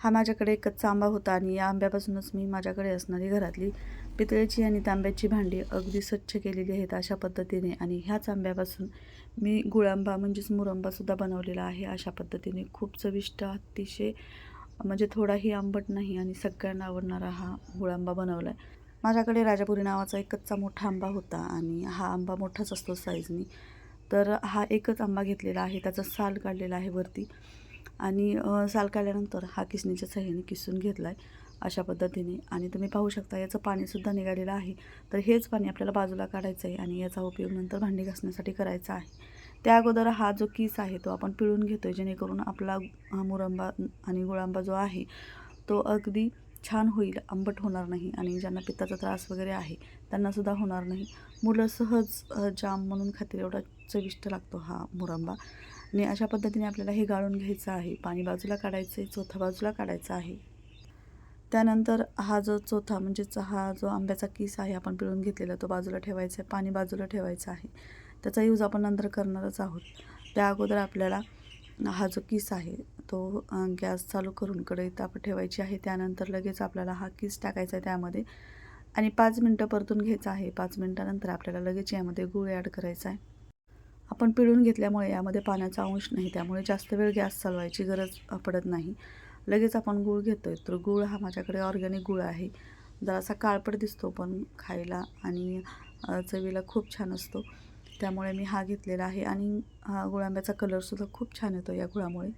हा माझ्याकडे एक कच्चा आंबा होता आणि या आंब्यापासूनच मी माझ्याकडे असणारी घरातली पितळेची आणि तांब्याची भांडी अगदी स्वच्छ केलेली आहेत अशा पद्धतीने आणि ह्याच आंब्यापासून मी गुळांबा म्हणजेच मुरंबासुद्धा बनवलेला आहे अशा पद्धतीने. खूप चविष्ट अतिशय म्हणजे थोडाही आंबट नाही आणि सगळ्यांना आवडणारा हा गुळांबा बनवला आहे माझ्याकडे राजापुरी नावाचा एक कच्चा मोठा आंबा होता आणि हा आंबा मोठाच असतो साईजनी तर हा एकच आंबा घेतलेला आहे त्याचा साल काढलेला आहे वरती. आणि साल काढल्यानंतर हा किसणीच्या सहाय्याने किसून घेतला आहे अशा पद्धतीने. आणि तुम्ही पाहू शकता याचं पाणीसुद्धा निघालेलं आहे. तर हेच पाणी आपल्याला बाजूला काढायचं आहे आणि याचा उपयोग नंतर भांडी घासण्यासाठी करायचा आहे. त्या अगोदर हा जो किस आहे तो आपण पिळून घेतो आहे जेणेकरून आपला मुरंबा आणि गुळांबा जो आहे तो अगदी छान होईल आंबट होणार नाही आणि ज्यांना पित्ताचा त्रास वगैरे आहे त्यांनासुद्धा होणार नाही. मुलं सहज जाम म्हणून खातील एवढा चविष्ट लागतो हा मुरंबा. आणि अशा पद्धतीने आपल्याला हे गाळून घ्यायचं आहे. पाणी बाजूला काढायचं आहे चौथा बाजूला काढायचा आहे. त्यानंतर हा जो चौथा म्हणजेच हा जो आंब्याचा किस आहे आपण पिळून घेतलेला तो बाजूला ठेवायचा आहे पाणी बाजूला ठेवायचं आहे. त्याचा यूज आपण नंतर करणारच आहोत. त्या अगोदर आपल्याला हा जो किस आहे तो गॅस चालू करून कढई आपण ठेवायची आहे. त्यानंतर लगेच आपल्याला हा किस टाकायचा आहे त्यामध्ये. आणि पाच मिनटं परतून घ्यायचं आहे. पाच मिनटानंतर आपल्याला लगेच यामध्ये गूळ ॲड करायचा आहे. आपण पिळून घेतल्यामुळे यामध्ये पाण्याचा अंश नाही त्यामुळे जास्त वेळ गॅस चालवायची गरज पडत नाही. लगेच आपण गूळ घेतो आहे तर गूळ हा माझ्याकडे ऑर्गॅनिक गूळ आहे. जरासा काळपट दिसतो पण खायला आणि चवीला खूप छान असतो. त्यामुळे मी हा घेतलेला आहे आणि हा गुळांब्याचा कलरसुद्धा खूप छान येतो या गुळामुळे.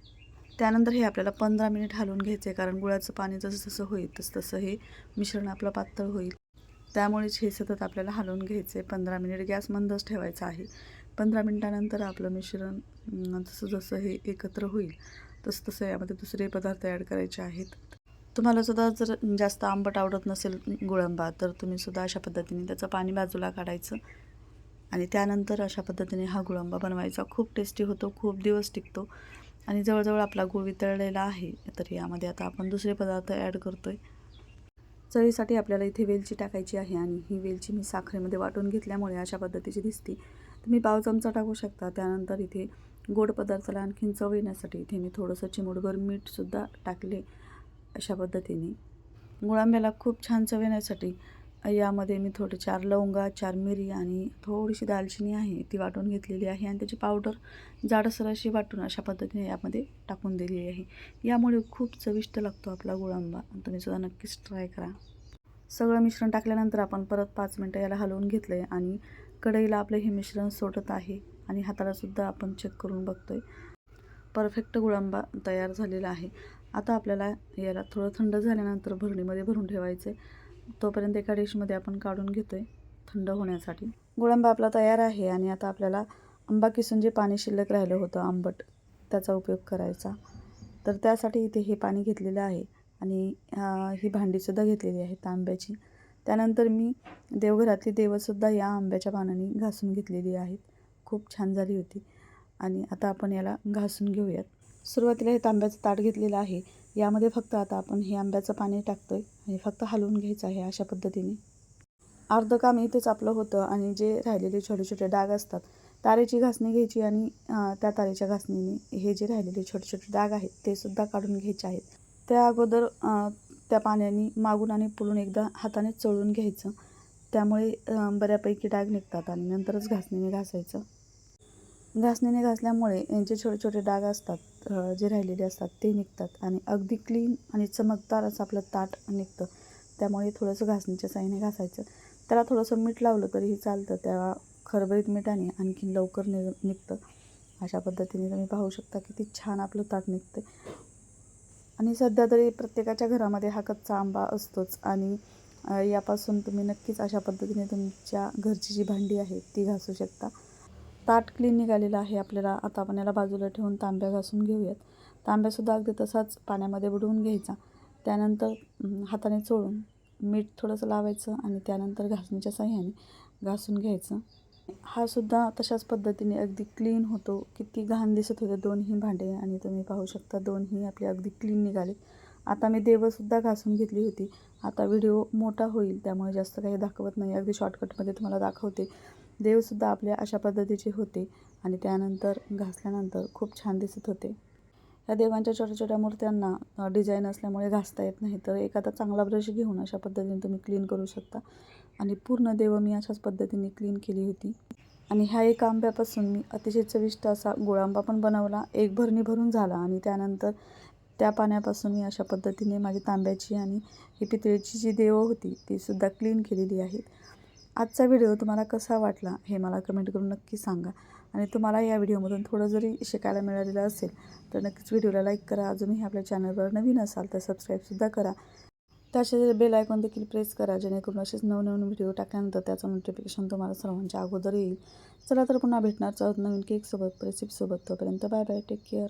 त्यानंतर हे आपल्याला पंधरा मिनिट हलवून घ्यायचे कारण गुळाचं पाणी जसं जसं होईल तसं तसं हे मिश्रण आपलं पातळ होईल. त्यामुळेच हे सतत आपल्याला हलवून घ्यायचे पंधरा मिनिट गॅस मंदच ठेवायचा आहे. पंधरा मिनटानंतर आपलं मिश्रण जसं जसं हे एकत्र होईल तसं तसं यामध्ये दुसरे पदार्थ ॲड करायचे आहेत. तुम्हाला सुद्धा जर जास्त आंबट आवडत नसेल गुळंबा तर तुम्ही सुद्धा अशा पद्धतीने त्याचं पाणी बाजूला काढायचं आणि त्यानंतर अशा पद्धतीने हा गुळंबा बनवायचा. खूप टेस्टी होतो खूप दिवस टिकतो आणि जवळजवळ आपला गुळ वितळलेला आहे. तर यामध्ये आता आपण दुसरे पदार्थ ॲड करतो आहे चवीसाठी आपल्याला इथे वेलची टाकायची आहे आणि ही वेलची मी साखरेमध्ये वाटून घेतल्यामुळे अशा पद्धतीची दिसते. तुम्ही पाव चमचा टाकू शकता. त्यानंतर इथे गोड पदार्थाला आणखीन चव येण्यासाठी इथे मी थोडंसं चिमूटभर मीठसुद्धा टाकले अशा पद्धतीने. गुळांब्याला खूप छान चव येण्यासाठी यामध्ये मी थोडे चार लवंगा चार मिरी आणि थोडीशी दालचिनी आहे ती वाटून घेतलेली आहे आणि त्याची पावडर जाडसर अशी वाटून अशा पद्धतीने यामध्ये टाकून दिलेली आहे. यामुळे खूप चविष्ट लागतो आपला गुळांबा. तुम्ही सुद्धा नक्कीच ट्राय करा. सगळं मिश्रण टाकल्यानंतर आपण परत पाच मिनटं याला हलवून घेतलं आहे आणि कढईला आपलं हे मिश्रण सोडत आहे आणि हातालासुद्धा आपण चेक करून बघतो आहे परफेक्ट गुळांबा तयार झालेला आहे. आता आपल्याला याला थोडं थंड झाल्यानंतर भरणीमध्ये भरून ठेवायचं आहे तोपर्यंत एका डिशमध्ये आपण काढून घेतो आहे थंड होण्यासाठी. गुळांबा आपला तयार आहे आणि आता आपल्याला आंबा किसून जे पाणी शिल्लक राहिलं होतं आंबट त्याचा उपयोग करायचा. तर त्यासाठी इथे हे पाणी घेतलेलं आहे. आणि ही भांडीसुद्धा घेतलेली आहेत आंब्याची त्यानंतर मी देवघरातली देवसुद्धा या आंब्याच्या पानाने घासून घेतलेली आहेत. खूप छान झाली होती. आणि आता आपण याला घासून घेऊयात. सुरुवातीला हे तांब्याचं ताट घेतलेलं आहे. यामध्ये फक्त आता आपण हे आंब्याचं पाणी टाकतो आहे आणि फक्त हलवून घ्यायचं आहे अशा पद्धतीने. अर्धं काम इथेच आपलं होतं आणि जे राहिलेले छोटे छोटे डाग असतात तारेची घासणी घ्यायची आणि त्या तारेच्या घासणीने हे जे राहिलेले छोटे छोटे डाग आहेत ते सुद्धा काढून घ्यायचे आहेत. त्या अगोदर त्या पाण्याने मागून आणि पुढून एकदा हाताने चळून घ्यायचं. त्यामुळे बऱ्यापैकी डाग निघतात आणि नंतरच घासणीने घासायचं. घासणीने घासल्यामुळे यांचे छोटे छोटे डाग असतात जे राहिलेले असतात ते निघतात आणि अगदी क्लीन आणि चमकदार असं आपलं ताट निघतं. त्यामुळे थोडंसं घासणीच्या साईने घासायचं. त्याला थोडंसं मीठ लावलं तरीही चालतं. त्या खरबरीत मिठाने आणखीन लवकर नि निघतं. अशा पद्धतीने तुम्ही पाहू शकता किती छान आपलं ताट निघतं आणि सध्या तरी प्रत्येकाच्या घरामध्ये हा कच्चा आंबा असतोच. आणि यापासून तुम्ही नक्कीच अशा पद्धतीने तुमच्या घरची जी भांडी आहे ती घासू शकता. ताट क्लीन निघालेलं आहे आपल्याला. आता आपण याला बाजूला ठेवून तांब्या घासून घेऊयात. तांब्यासुद्धा अगदी तसाच पाण्यामध्ये बुडवून घ्यायचा. त्यानंतर हाताने चोळून मीठ थोडंसं लावायचं आणि त्यानंतर घासणीच्या साह्याने घासून घ्यायचं. हा सुद्धा तशाच पद्धतीने अगदी क्लीन होतो. किती घाण दिसत होते दोन्ही भांडे आणि तुम्ही पाहू शकता दोन्ही आपले अगदी क्लीन निघाले. आता मी देवसुद्धा घासून घेतली होती. आता व्हिडिओ मोठा होईल त्यामुळे जास्त काही दाखवत नाही. अगदी शॉर्टकटमध्ये तुम्हाला दाखवते. देवसुद्धा आपल्या अशा पद्धतीचे होते आणि त्यानंतर घासल्यानंतर खूप छान दिसत होते. या देवांच्या छोट्या छोट्या मूर्त्यांना डिझाईन असल्यामुळे घासता येत नाही. तर एखादा चांगला ब्रश घेऊन अशा पद्धतीने तुम्ही क्लीन करू शकता. आणि पूर्ण देव मी अशाच पद्धतीने क्लीन केली होती. आणि ह्या एक आंब्यापासून मी अतिशय चविष्ट असा गुळांबा पण बनवला. एक भरणी भरून झाला आणि त्यानंतर त्या पाण्यापासून मी अशा पद्धतीने माझी तांब्याची आणि ही पितळेची जी देवं होती तीसुद्धा क्लीन केलेली आहेत. आजचा व्हिडिओ तुम्हाला कसा वाटला हे मला कमेंट करून नक्की सांगा. आणि तुम्हाला या व्हिडिओमधून थोडं जरी शिकायला मिळालेलं असेल तर नक्कीच व्हिडिओला लाईक करा. अजूनही आपल्या चॅनलवर नवीन असाल तर सबस्क्राईबसुद्धा करा. त्याचे बेल आयकॉन देखील प्रेस करा जेणेकरून असेच नवनवीन व्हिडिओ टाकल्यानंतर त्याचं नोटिफिकेशन तुम्हाला सर्वांच्या अगोदर येईल. चला तर पुन्हा भेटणार आहोत नवीन केकसोबत रेसिपीसोबत तोपर्यंत बाय बाय टेक केअर